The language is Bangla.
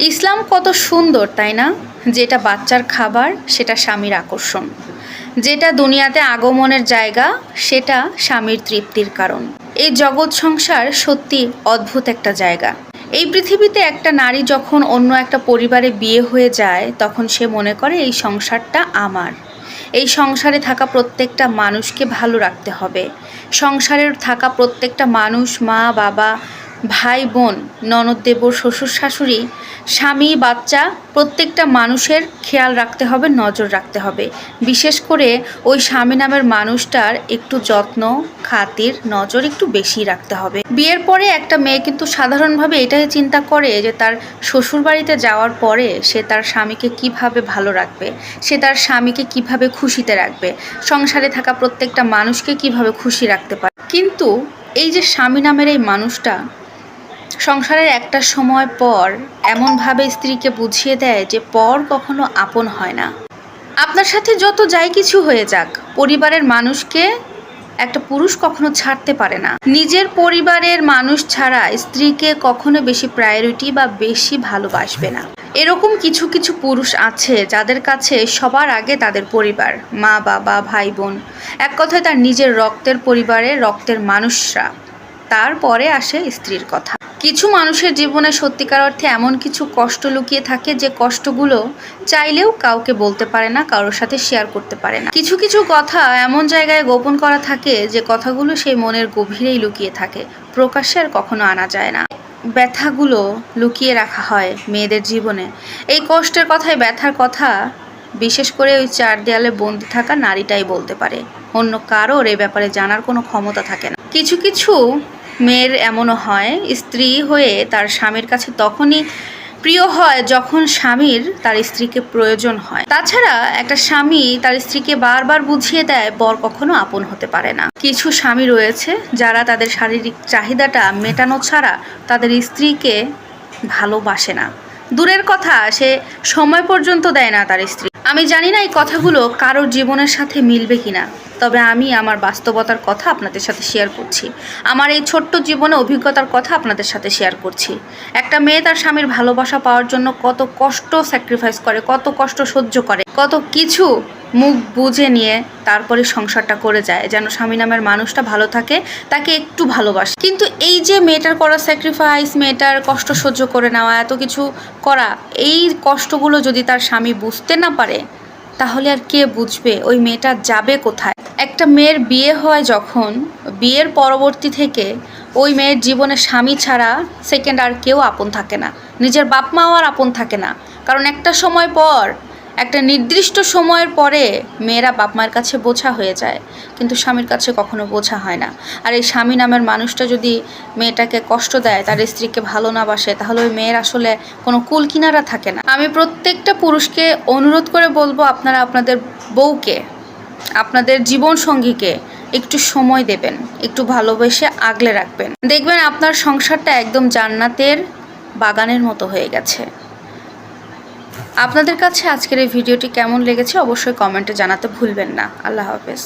ইসলাম কত সুন্দর, তাই না? যেটা বাচ্চার খাবার, সেটা স্বামীর আকর্ষণ। যেটা দুনিয়াতে আগমনের জায়গা, সেটা স্বামীর তৃপ্তির কারণ। এই জগৎ সংসার সত্যি অদ্ভুত একটা জায়গা। এই পৃথিবীতে একটা নারী যখন অন্য একটা পরিবারে বিয়ে হয়ে যায়, তখন সে মনে করে, এই সংসারটা আমার। এই সংসারে থাকা প্রত্যেকটা মানুষকে ভালো রাখতে হবে। সংসারের থাকা প্রত্যেকটা মানুষ মা, বাবা ভাই, বোন, ননদ, দেবর, শ্বশুর, শাশুড়ি, স্বামী, বাচ্চা, প্রত্যেকটা মানুষের খেয়াল রাখতে হবে, নজর রাখতে হবে। বিশেষ করে ওই স্বামী নামের মানুষটার একটু যত্ন, খাতির, নজর একটু বেশি রাখতে হবে। বিয়ের পরে একটা মেয়ে কিন্তু সাধারণভাবে এটাই চিন্তা করে যে তার শ্বশুর বাড়িতে যাওয়ার পরে সে তার স্বামীকে কীভাবে ভালো রাখবে, সে তার স্বামীকে কীভাবে খুশিতে রাখবে, সংসারে থাকা প্রত্যেকটা মানুষকে কীভাবে খুশি রাখতে পারে। কিন্তু এই যে স্বামী নামের এই মানুষটা সংসারের একটা সময় পর এমনভাবে স্ত্রীকে বুঝিয়ে দেয় যে পর কখনো আপন হয় না। আপনার সাথে যত যাই কিছু হয়ে যাক, পরিবারের মানুষকে একটা পুরুষ কখনো ছাড়তে পারে না। নিজের পরিবারের মানুষ ছাড়া স্ত্রীকে কখনো বেশি প্রায়োরিটি বা বেশি ভালোবাসবে না। এরকম কিছু কিছু পুরুষ আছে যাদের কাছে সবার আগে তাদের পরিবার, মা, বাবা, ভাই, বোন। এক কথায় তার নিজের রক্তের পরিবারের রক্তের মানুষরা। তারপরে আসে স্ত্রীর কথা। কিছু মানুষের জীবনে সত্যিকার অর্থে এমন কিছু কষ্ট লুকিয়ে থাকে যে কষ্টগুলো চাইলেও কাউকে বলতে পারে না, কারোর সাথে শেয়ার করতে পারে না। কিছু কিছু কথা এমন জায়গায় গোপন করা থাকে যে কথাগুলো সেই মনের গভীরেই লুকিয়ে থাকে। প্রকাশ্যে আর কখনো আনা যায় না। ব্যথাগুলো লুকিয়ে রাখা হয় মেয়েদের জীবনে। এই কষ্টের কথায় ব্যথার কথা বিশেষ করে ওই চার দেয়ালে বন্দি থাকা নারীটাই বলতে পারে। অন্য কারোর এ ব্যাপারে জানার কোনো ক্ষমতা থাকে না। কিছু কিছু মেয়ের এমনও হয়, স্ত্রী হয়ে তার স্বামীর কাছে তখনই প্রিয় হয় যখন স্বামীর তার স্ত্রীকে প্রয়োজন হয়। তাছাড়া একটা স্বামী তার স্ত্রীকে বারবার বুঝিয়ে দেয়, বর কখনো আপন হতে পারে না। কিছু স্বামী রয়েছে যারা তাদের শারীরিক চাহিদাটা মেটানো ছাড়া তাদের স্ত্রীকে ভালোবাসে না। দূরের কথা, সে সময় পর্যন্ত দেয় না তার স্ত্রী। আমি জানি না এই কথাগুলো কারোর জীবনের সাথে মিলবে কিনা। তবে আমি আমার বাস্তবতার কথা আপনাদের সাথে শেয়ার করছি। আমার এই ছোট্ট জীবনে অভিজ্ঞতার কথা আপনাদের সাথে শেয়ার করছি। একটা মেয়ে তার স্বামীর ভালোবাসা পাওয়ার জন্য কত কষ্ট স্যাক্রিফাইস করে, কত কষ্ট সহ্য করে, কত কিছু মুখ বুঝে নিয়ে তারপরে সংসারটা করে যায়, যেন স্বামী নামের মানুষটা ভালো থাকে, তাকে একটু ভালোবাসে। কিন্তু এই যে মেয়েটার করা স্যাক্রিফাইস মেয়েটার কষ্ট সহ্য করে নেওয়া, এত কিছু করা, এই কষ্টগুলো যদি তার স্বামী বুঝতে না পারে, তাহলে আর কে বুঝবে? ওই মেয়েটা যাবে কোথায়? একটা মেয়ের বিয়ে হয় যখন, বিয়ের পরবর্তী থেকে ওই মেয়ের জীবনে স্বামী ছাড়া সেকেন্ড আর কেউ আপন থাকে না। নিজের বাপ মাও আর আপন থাকে না। কারণ একটা সময় পর, একটা নির্দিষ্ট সময়ের পরে মেয়েরা বাপ মায়ের কাছে বোঝা হয়ে যায়। কিন্তু স্বামীর কাছে কখনো বোঝা হয় না। আর এই স্বামী নামের মানুষটা যদি মেয়েটাকে কষ্ট দেয়, তার স্ত্রীকে ভালো না বাসে, তাহলে ওই মেয়ের আসলে কোনো কুল কিনারা থাকে না। আমি প্রত্যেকটা পুরুষকে অনুরোধ করে বলব, আপনারা আপনাদের বউকে আপনাদের জীবন সঙ্গীকে একটু সময় দেবেন, একটু ভালোবেসে আগলে রাখবেন। দেখবেন আপনার সংসারটা একদম জান্নাতের বাগানের মতো হয়ে গেছে। আপনাদের কাছে আজকের এই ভিডিওটি কেমন লেগেছে অবশ্যই কমেন্টে জানাতে ভুলবেন না। আল্লাহ হাফেজ।